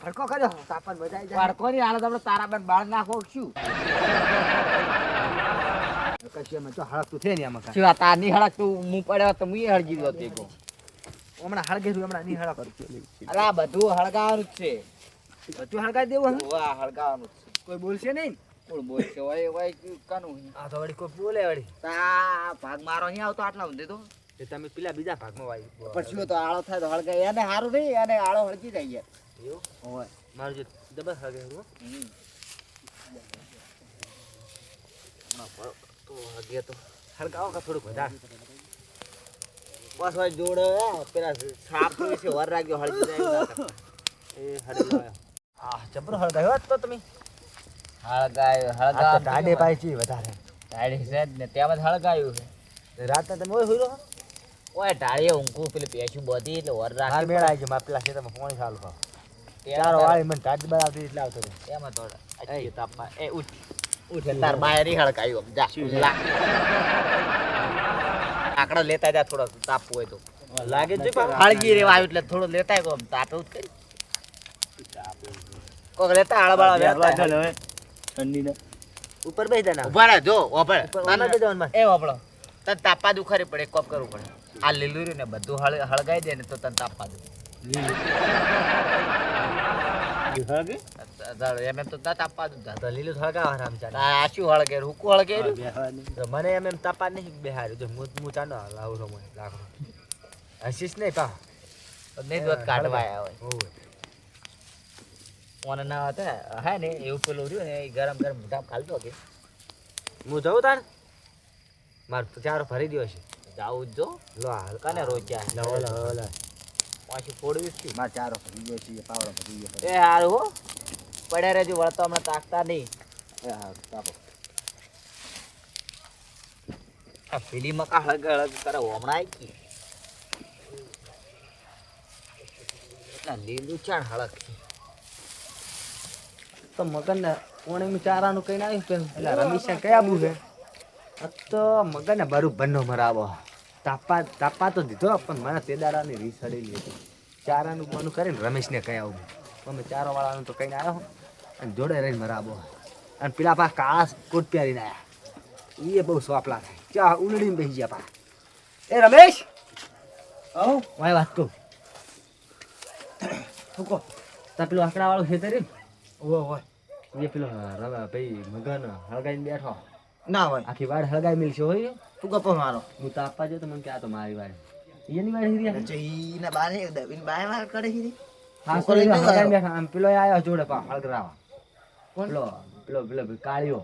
ફડકો કર્યો? તાપન આવી જાય. બાળકોની હાલત આપણે તારા બેન બાળ નાખો શું? કશી એમાં તો હળકતું છે ને આમાં શું આ તારની હળક પડ્યો તો મું હળગી દો તે કહું. હમણાં હળગેરું હમણાં નહીં હળક અરે આ બધું હળગાવાનું જ છે. બધું હળગાઈ દેવું વાહ હળગાવાનું છે. કોઈ બોલશે નહીં? કોણ બોલશે? ઓય ઓય કનું આ તો વળી કોઈ બોલે વળી. તા ભાગ મારો નહીં આવતો આટલા ઊંધે તો? તમે પેલા બીજા ભાગમાં શું તો આળો થાય તો હળગાય. એને સારું નહીં અને આળો હળગી જાય યાર. એવું? ઓય મારું જે ડબલ હળગેરું હો. તો હળગે તો હળગાવો કે થોડુંક વધારે બસ ભાઈ જોડે પેલા સાપ છે વર રાખ્યો હળગી ના એ લાવ્યો. આ હળગાયો તો તમે હળગાયો આ તો હળગાવ ટાઢે પાય છે વધારે ટાળી છે ને ત્યાં જ હળગાયું છે રાતના તમે ઓય હુઈ રહો ઓય ટાળીએ ઊંઘું પેલી પેશું બધી એટલે વર હાર રાખી મેળા આવી ગયો મારા પેલા ખેતરમાં પાણી ચાલુ થાવ ત્યાં ચારો તારે- વાળી મને ટાઢ બરાવતી એટલે આવતો હતો એમાં તો એ. અચી તાપમાં એ ઉઠ. ઉઠ તાર બાયની હળકાયું. જા આકડો લેતા જા થોડો તાપ હોય તો. લાગે છે. હળગી રેવા આવ્યું એટલે થોડો લેતા ગયો તાપે ઉઠ કરી. કોક લેતા આળબાળા વેરતા ઠંડીને. ઉપર બેસી જાય ના ઊભા રહે જો ઉપર બેસી જવાનું મારે. એ ઓભળો તને તાપા દુખારી પડે કોપ કરવું પડે. આ લીલું ને બધું હળ હળગાઈ દે ને તો તને તાપા દે. તો ના હતા હે ને એવું પેલું રહ્યું ગરમ ગરમ મોઢા ખાલતો હું જઉં તાર માર ચારો ભરી દો છે જાવું જ જો લો હાલ કને લો લો પાછી ફોડવી શું માર ચારો ફરી ગયો છે પાવડો ભરી ગયો એ હારું હો. પડ્યા રહેજો વળતો હમણાં તાકતા નહીં. એ હા તાપો આ પેલી મકા હળગ હળગ કરે હમણાં આવી ગઈ. લીલું ચાણ હળગ છે તો મગન ને ઓણે ચારાનું કઈ આવ્યું પેલું એટલે રમેશ કયા બુ છે તો મગન ને બરું બંનો મરાવો. તાપા તાપા તો દીધો પણ મને તેદારાની રીસ હડેલી હતી. ચારાનું મનું કરીને રમેશને કહી આવું. અમે ચારો વાળાનું તો કહીને આવ્યો અને જોડે રહીને મરાબો અને પેલા પા કાળા કોટ પહેરીને આવ્યા. એ બહુ સોપલા થાય. ચા ઉલડીને બેસી ગયા પા. એ રમેશ! હવ વાય વાત કહું. શું કહો? તા પેલું આંકડાવાળું છે ખેતર ઓય ઓય એ પેલો રવા ભાઈ મગન હળગાઈને બેઠો. ના હોય. આખી વાડ હળગાઈ મિલશે હોય તું ગપ્પો મારો. હું તો આપવા જો તો મને કે આ તો મારી વાડ એની વાડ હીરી જઈને બાને દબીને બાય વાર કરે છે હા આવ્યો. બેઠા. આમ પેલો આયો જોડે પા હળગરાવા પેલો પેલો પેલો કાળિયો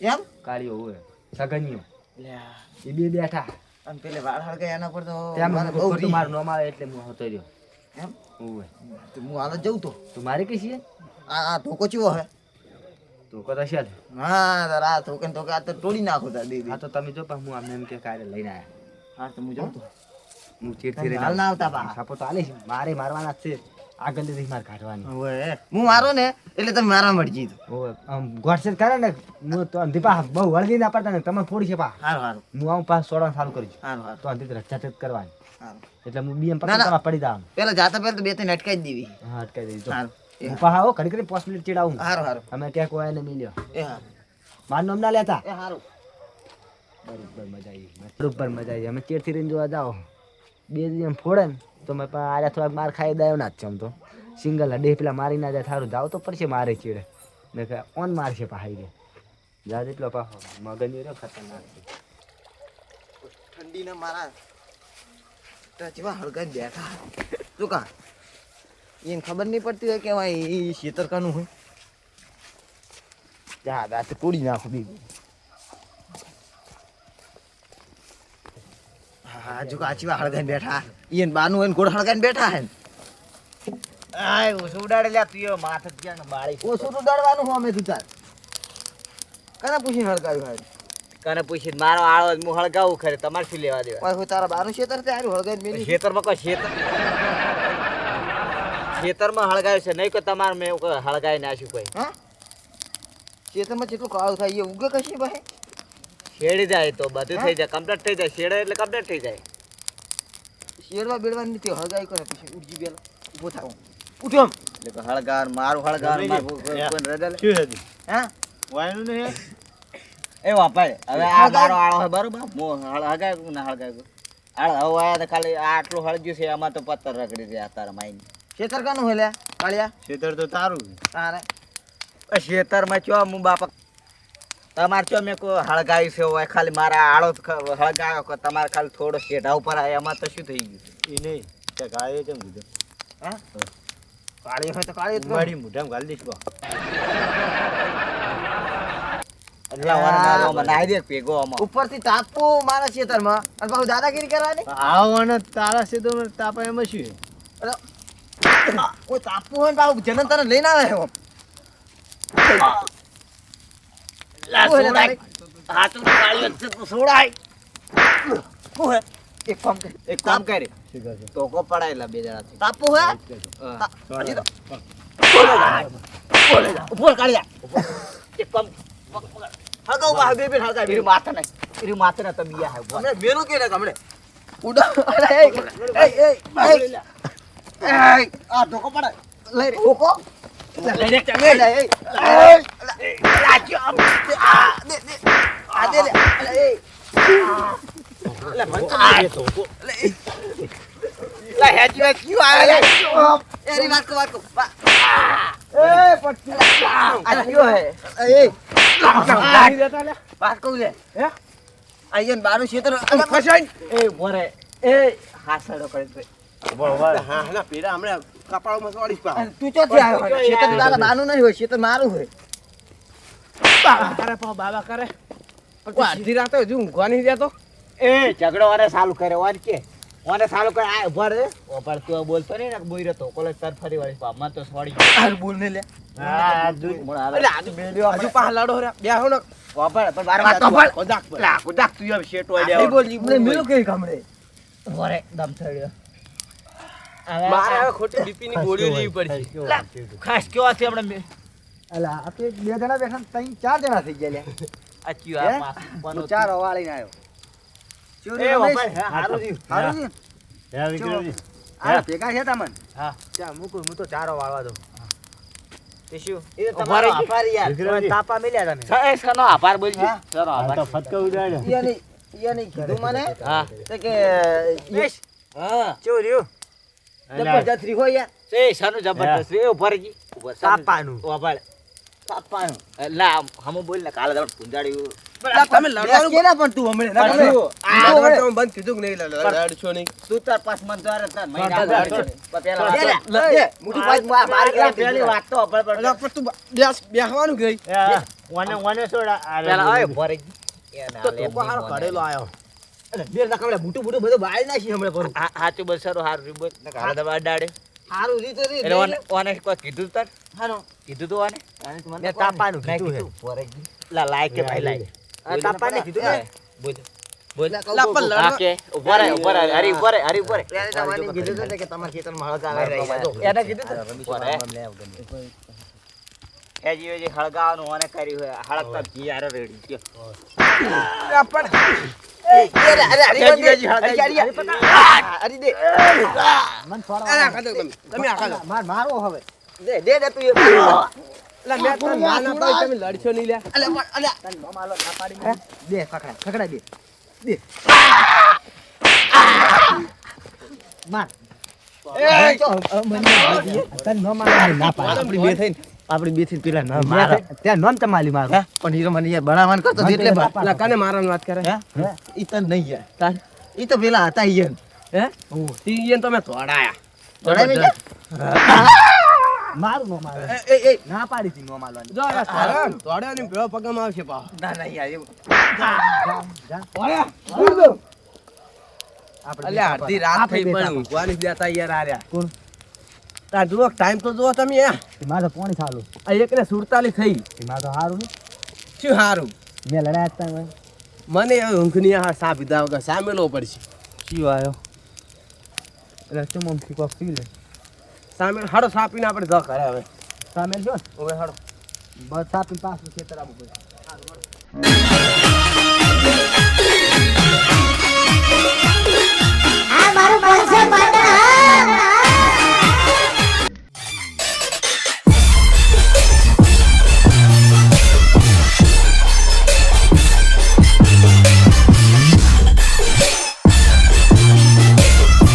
એમ? કાળિયો હોય સગનિયો. એ બે બેઠા. અને પેલે વાળ હળગાય એના પર તો બહુ. મારું નોમ આવે એટલે હું હતો રહ્યો. એમ? ઓવે તો હું જ જઉં તો. તું મારી કઈ છીએ આ આ ધોકો ચેવો હે? તું કો હશે હા તારા આ ધોકે તો આ તો તોડી નાખો તાર દીદી. આ તો તમે જો પણ હું આમને એમ કે કાલે લઈને આયા. હા તો હું જઉં. તો હું ચીર ચીર હાલ ના આવતા બા. સાપો તો આલે મારે મારવાના છે. આગળ લીધી માર કાઢવાની. ઓએ હું મારો ને એટલે તમે મારા મળી જીત. ઓવે, આમ ગોઠસેટ કરે ને હું તો અંધી બહુ વળગી ના પડતા ને તમે ફોડી છે પા. હારું હારું. હું આવું પાસ સોડવાનું ચાલુ કરી છું હારું હારું. તો અંધી રચ્ચા કરવાની. એટલે હું બીએમ ના, ના. પકડતા પડી દામ પેલા જાતા પેલા તો બે ત્રણ અટકાઈ દેવી. હા અટકાઈ દેજો જો. પા આવો ઘડી ઘડી પાંચ મિનિટ ચીડાવું હારું હારું. અમે ક્યાં કોઈ એને મિલ્યો એ હારું. મારું નામ ના લેતા? એ હારું. બરોબર મજા આવી બરોબર મજા આવી. અમે ચેડથી રહીને જોવા જાઓ? બે દી એમ ફોડે ને તો મેં પણ આર્યા થોડાક માર ખાઈ દાયો ના જ છે આમ તો. સિંગલ ડે પેલા મારી ના જાય થારું જાવ તો પડશે મારે ચીડે. ને કે ઓન મારશે પાહાઈ રે જા જેટલો પાહો. મગન રહ્યો ખતરનાક. છે ઠંડીને મારા તો હળગન બેઠા. શું કા? એને ખબર નહીં પડતી હોય કે ભાઈ એ શેતર કાનું હોય. જા દાંત તોડી નાખું દીધું હા જો કાચી હળગાઈને બેઠા. ઈયન બાનું હોય ગોળ હળગાઈને બેઠા હે આય ઓછું ઉડાડે લ્યા તું માથે જ્યાં બાળી. ઓછું ઉડાડવાનું હું અમે તું તાર. કને પૂછી હળગાવ્યું કને પૂછી મારો આળો હું હળગાવું ખરે તમારે શું લેવા દેવા? હું તારા બાનું શેતર તે હારું હળગાઈને મેલી ખેતરમાં કોઈ શેતર ખેતરમાં હળગાવ્યું છે. નહીં કે તમારે મેં એવું કોઈ હળગાવી નાખ્યું કોઈ. હા? ખેતરમાં જેટલું કાળું થાય એ ઉગે કશી ભાઈ? શેડી જાય તો બધું થઈ જાય કમ્પ્લીટ થઈ જાય. શેડે એટલે કમ્પ્લીટ થઈ જાય. શેડવા બેડવા નથી હળગાવી કરે પછી ઉઠજી બેલો. ઊભો થાવ. ઉઠો એટલે કે હળગાર મારું હળગાર મારું કોઈ- શું હતું હા? વાયનું ને એ વાપાય. હવે આ મારો આળો હે બરોબર? મો હળગાય હગાયું ના હળગાય? આળ હવે આયા તો ખાલી આ આટલું હળગ્યું છે એમાં તો પથ્થર રગડી રહ્યા તારા માઈન ખેતર કાનું હોય લ્યા કાળિયા? ખેતર તો તારું તારે? ખેતરમાં ચો હું બાપા તમારે ચો મેં કો હળગાઈ છે હોય ખાલી મારા આળો હળગાયો કો તમારે ખાલી થોડો શેઢા ઉપર આયા એમાં તો શું થઈ ગયું? એ નહીં તે ગાયે કેમ કીધું હા? કાળી હોય તો કાળી. મારી મોઢામાં ગાલી દઈશ. ઉપરથી તાપવું મારા ખેતરમાં અને પાછું દાદાગીરી કરવાની? આવવાના તારા સીધો તાપા એમાં શું કોઈ તાપવું હોય ને પાછું જનન તને લઈને આવે એમ. હાથું કાળિયો છે તો સોડાય. શું એક કામ કર એક કામ કર શું કહે છે? બે જણાથી તાપવું હે હજી તો બોલે જા ઉપર કાઢી જા એક કામ હગાવ બા બે બે હગાવ મેરી માથા નહીં મેરી માથા ના તબિયા હે હમણે મેરું કે ને હમણે ઉડા એ એ એ એ આ ધોકો પડે લઈ રે ધોકો લઈ રે લે એ એ લાજો આ દે દે આ દે લે લે એ ધોકો. લે હેજી વે ક્યું આવે લે એની વાત કો વાત કો એ પટ્ટી આ ક્યો હે એ વાત કહું લે હે આયન બારું ક્ષેત્ર ફસાઈ એ બોરે એ હાસડો કરી દે હા ના પેલા હમણાં કપાળમાં સોડીશ પા તું ચોથી આવ્યો તારા બાનું નહીં હોય ક્ષેત્ર મારું હોય. કરે પાવ બાબા કરે. અડધી રાતે હજુ ઊંઘવા નહીં દેતો. એ ઝઘડો વારે ચાલુ કરે ઓન કે. ઓને ચાલુ કરે આ ઊભા રે. ઓપર તું બોલતો નહીં ને બોઈ રહેતો કોલેજ તાર ફરી વાળી. બાપમાં તો સોડી બોલ ને લે. હા હજુ પાછા લાડો રે બે હો. ને. વાપર પણ તો કોદાક લા કુદાક તું એમ શેટ હોય નહીં બોલી, બોલી, બોલી. કે દમ થડ્યો મારે હવે ખોટી બીપી ની ગોળીઓ લેવી પડશે. ખાસ કેવા છે આપણે અલા આપણે બે જણા બેઠા ત્રણ ચાર જણા થઈ ગયા લ્યા. આ ચિયો આ હું ચાર વાળીને આવ્યો એ હારું હારું હે. વિક્રમજી. આ ભેગા છે તમને? હા. ચા મૂકું હું તો ચારો વાળવા દઉં. તે જબરજસ્ત રી હોય યાર. એ સનો જબરજસ્ત. રે ઊભા હમ બોલ ને કાલે દડ પુંજાડ્યું તમે લડવાનું કેના પણ તું હમણે? તમે લડવાનું. આ લડવાનું બંધ કીધું કે નહીં લડ- લડશો નહીં. તું તાર પાસ મન તો તાર મહિના હા, બાદ લડશો. પણ પેલા લડે, મોટું પાસમાં મારી પેલી વાત તો અભળ પર પણ તું બેસ બેસવાનું ગઈ વાને વાને છોડા આ પેલા ઓય ભરે એના તો હારો મને. આયો. અરે, ના કમળે મોટું મોટું બધું બાળી નાખી હમણે ભરું હા હાચું બસ સારું હારું રી બોલ ને કાલે દવા અડાડે હારું રી તો રી એટલે ઓને ઓને કોઈ કીધું તાર હાનો કીધું તો ઓને મેં તાપાનું કીધું છે. ભરે લા લાય કે ભાઈ લાય આ તાપાને કીધું ને બોલ બોલ લા, પણ લડવા- હા કે ઊભા રહે ઊભા રહે હરી ઊભા રહે હરી ઊભા રહે એને તમારે કીધું ને કે તમારા ખેતરમાં હળગા આવી રહ્યા છે. એને કીધું તું? ઊભા રહે. હેજી એજી હળગાવાનું ઓને કર્યું હોય હળગતા જી હારે રેડી ગયો પણ લા, લડશો નહીં પાડી બે ખકડા ખકડા બે બે માર ના પાડી. તને નો માલો ના પાડી આપણી બે થઈને આપણી બેથી પેલા ના મારા ત્યાં નોમ તમારી મારું. પણ હીરો મને યાર બનાવવાનું કરતો એટલે તો બા- કાને મારવાની વાત કરે? હે? ઈ તો નહીં યાર. તાર? ઈ તો પેલા હતા ઈયન હે? ઈ એને તમે તોડાયા તોડાવી જા. મારું નો મારે એ એ ના પાડી હતી નો માલવાની જો આ તારા તોડ્યાની પેલો પગમાં આવશે પાછો. ના ના યાર એવું. જા, જા. આપણે અલ્યા, અડધી રાત થઈ પણ ઊંઘવાની દેતા યાર આ કોણ? તાર જુઓ ટાઈમ તો જુઓ તમે એમાં તો પોણી ચાલુ આ એકને સુડતાલીસ થઈ. એમાં તો સારું શું સારું મેં લડાયા હતા હવે. મને હવે ઊંઘ આ આવે સા પીધા વગર સા મેલો પડશે. શું આવ્યો? એટલે ચુમમથી કોક પી લે. સામે હાડો સા પીને આપણે જ કરે હવે. સામે જો હવે હાડો. બસ આપી પાછું ખેતર આવવું પડે.